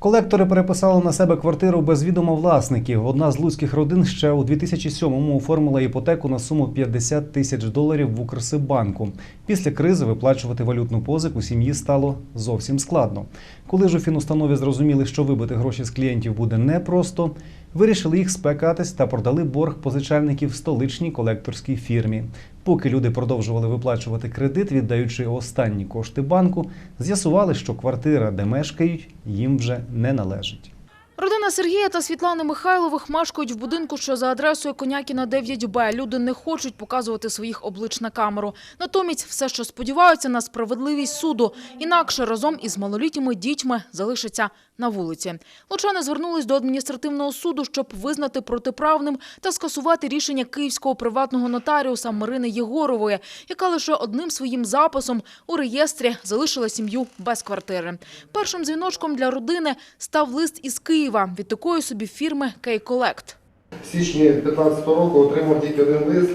Колектори переписали на себе квартиру без відома власників. Одна з луцьких родин ще у 2007-му оформила іпотеку на суму 50 тисяч доларів в Укрсибанку. Після кризи виплачувати валютну позику сім'ї стало зовсім складно. Коли ж у фінустанові зрозуміли, що вибити гроші з клієнтів буде непросто, вирішили їх спекатись та продали борг позичальників столичній колекторській фірмі. Поки люди продовжували виплачувати кредит, віддаючи останні кошти банку, з'ясували, що квартира, де мешкають, їм вже не належить. Родина Сергія та Світлани Михайлових мешкають в будинку, що за адресою Конякіна 9Б. Люди не хочуть показувати своїх облич на камеру. Натомість все, що сподіваються на справедливість суду. Інакше разом із малолітніми дітьми залишаться на вулиці. Лучани звернулись до адміністративного суду, щоб визнати протиправним та скасувати рішення київського приватного нотаріуса Марини Єгорової, яка лише одним своїм записом у реєстрі залишила сім'ю без квартири. Першим дзвіночком для родини став лист із Києва від такої собі фірми «Кейколект». В січні 2015 року отримав тільки один лист,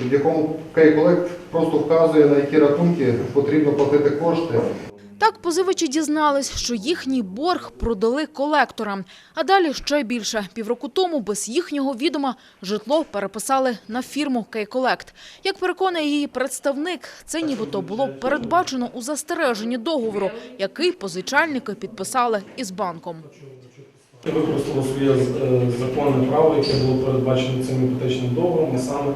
в якому Кейколект просто вказує, на які рахунки потрібно платити кошти. Так позивачі дізнались, що їхній борг продали колекторам. А далі ще більше. Півроку тому без їхнього відома житло переписали на фірму «Кейколект». Як переконує її представник, це нібито було передбачено у застереженні договору, який позичальники підписали із банком. Використало своє е, законне право, яке було передбачено цим іпотечним договором, а саме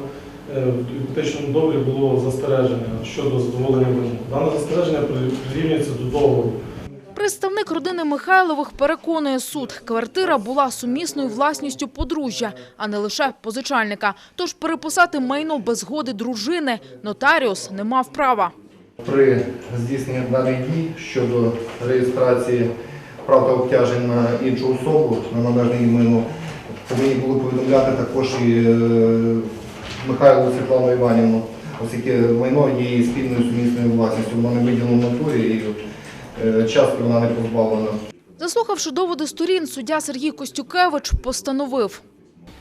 в іпотечному договорі було застереження щодо задоволення вимог. Дане застереження прирівнюється до договору. Представник родини Михайлових переконує суд, квартира була сумісною власністю подружжя, а не лише позичальника. Тож переписати майно без згоди дружини нотаріус не мав права. При здійсненні даних дій щодо реєстрації прав та обтяжень на іншу особу, на належне майно, повинні були повідомляти також і Михайлову Світлану Іванівну, оскільки майно є спільною сумісною власністю, воно не виділено в натурі і е, частки вона не позбавлена. Заслухавши доводи сторін, суддя Сергій Костюкевич постановив.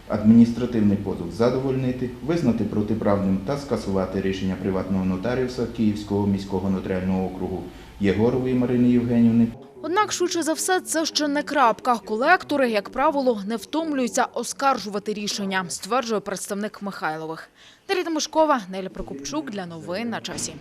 Адміністративний позов задовольнити, визнати протиправним та скасувати рішення приватного нотаріуса Київського міського нотаріального округу Єгорової Марини Євгенівни Однак, швидше за все, це ще не крапка. Колектори, як правило, не втомлюються оскаржувати рішення, стверджує представник Михайлових. Дарія Тимошкова, Неля Прокопчук для новин на часі.